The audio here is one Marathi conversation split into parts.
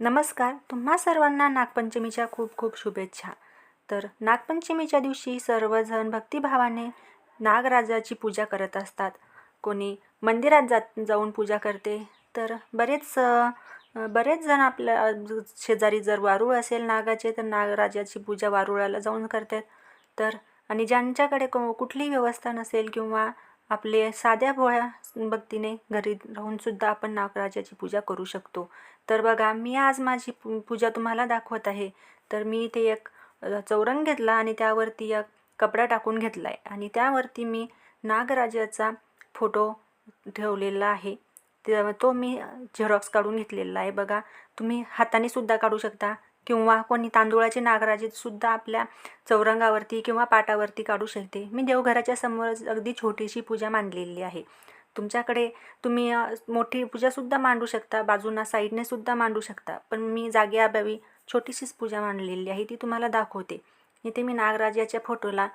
नमस्कार तुम्हा सर्वांना नागपंचमीच्या खूप खूप शुभेच्छा. तर नागपंचमीच्या दिवशी सर्वजण भक्तिभावाने नागराजाची पूजा करत असतात. कोणी मंदिरात जात जाऊन पूजा करते तर बरेच बरेच जण आपल्या शेजारी जर वारूळ असेल नागाचे तर नागराजाची पूजा वारुळाला जाऊन करतात. तर आणि ज्यांच्याकडे कुठलीही व्यवस्था नसेल किंवा आपले साध्या भोळ्या भक्तीने घरी राहूनसुद्धा आपण नागराजाची पूजा करू शकतो. तर बघा मी आज माझी पूजा तुम्हाला दाखवत आहे. तर मी इथे एक चौरंग घेतला आणि त्यावरती एक कपडा टाकून घेतला आहे आणि त्यावरती मी नागराजाचा फोटो ठेवलेला आहे. तो मी झेरॉक्स काढून घेतलेला आहे. बघा तुम्ही हाताने सुद्धा काढू शकता. किंवा कोणी तांदुळाचे नागराजे सुद्धा आपल्या चौरंगावरती किंवा पाटावरती काढू शकते. मी देवघराच्या समोरच अगदी छोटीशी पूजा मांडलेली आहे. तुमच्याकडे तुम्ही मोठी पूजासुद्धा मांडू शकता बाजूंना साईडने सुद्धा मांडू शकता. पण मी जागेअभावी छोटीशीच पूजा मांडलेली आहे ती तुम्हाला दाखवते. इथे मी नागराजाच्या फोटोला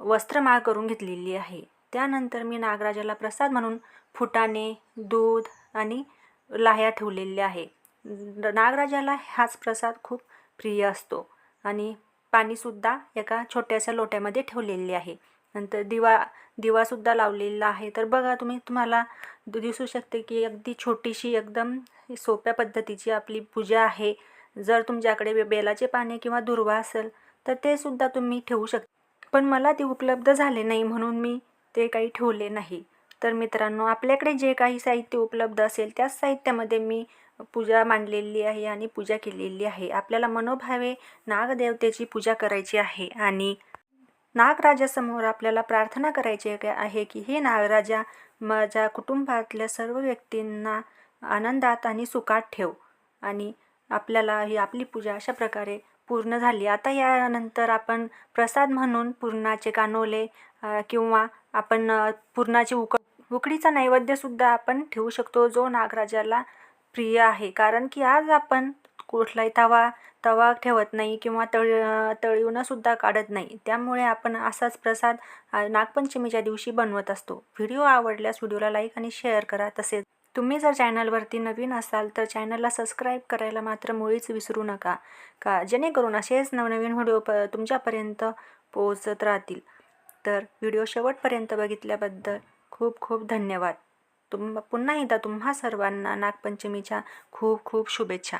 वस्त्रमाळ करून घेतलेली आहे. त्यानंतर मी नागराजाला प्रसाद म्हणून फुटाणे दूध आणि लाह्या ठेवलेल्या आहे. नागराजाला हाच प्रसाद खूप प्रिय असतो. आणि पाणीसुद्धा एका छोट्याशा लोट्यामध्ये ठेवलेले आहे. नंतर दिवा दिवासुद्धा लावलेला आहे. तर बघा तुम्ही तुम्हाला दिसू शकते की अगदी छोटीशी एकदम सोप्या पद्धतीची आपली पूजा आहे. जर तुमच्याकडे बेलाचे पाने किंवा दुर्वा असेल तर ते सुद्धा तुम्ही ठेवू शकता पण मला ते उपलब्ध झाले नाही म्हणून मी ते काही ठेवले नाही. तर मित्रांनो आपल्याकडे जे काही साहित्य उपलब्ध असेल त्याच साहित्यामध्ये मी पूजा मांडलेली आहे आणि पूजा केलेली आहे. आपल्याला मनोभावे नागदेवतेची पूजा करायची आहे आणि नागराजासमोर आपल्याला प्रार्थना करायची आहे की हे नागराजा माझ्या कुटुंबातल्या सर्व व्यक्तींना आनंदात आणि सुखात ठेव आणि आपल्याला ही आपली पूजा अशा प्रकारे पूर्ण झाली. आता यानंतर आपण प्रसाद म्हणून पुरणाचे कानोले किंवा आपण अ, उक उकडीचा नैवेद्यसुद्धा आपण ठेवू शकतो जो नागराजाला प्रिय आहे. कारण की आज आपण कुठलाही तवा तवा ठेवत नाही किंवा तळ तळीवूनसुद्धा काढत नाही. त्यामुळे आपण असाच प्रसाद नागपंचमीच्या दिवशी बनवत असतो. व्हिडिओ आवडल्यास व्हिडिओला लाईक आणि शेअर करा. तसेच तुम्ही जर चॅनलवरती नवीन असाल तर चॅनलला सबस्क्राईब करायला मात्र मुळीच विसरू नका. का? जेणेकरून असेच नवनवीन व्हिडिओ प तुमच्यापर्यंत पोहोचत राहतील. तर व्हिडिओ शेवटपर्यंत बघितल्याबद्दल खूप खूप धन्यवाद. तुम पुन्हा एकदा तुम्हा सर्वांना नागपंचमीच्या खूप खूप शुभेच्छा.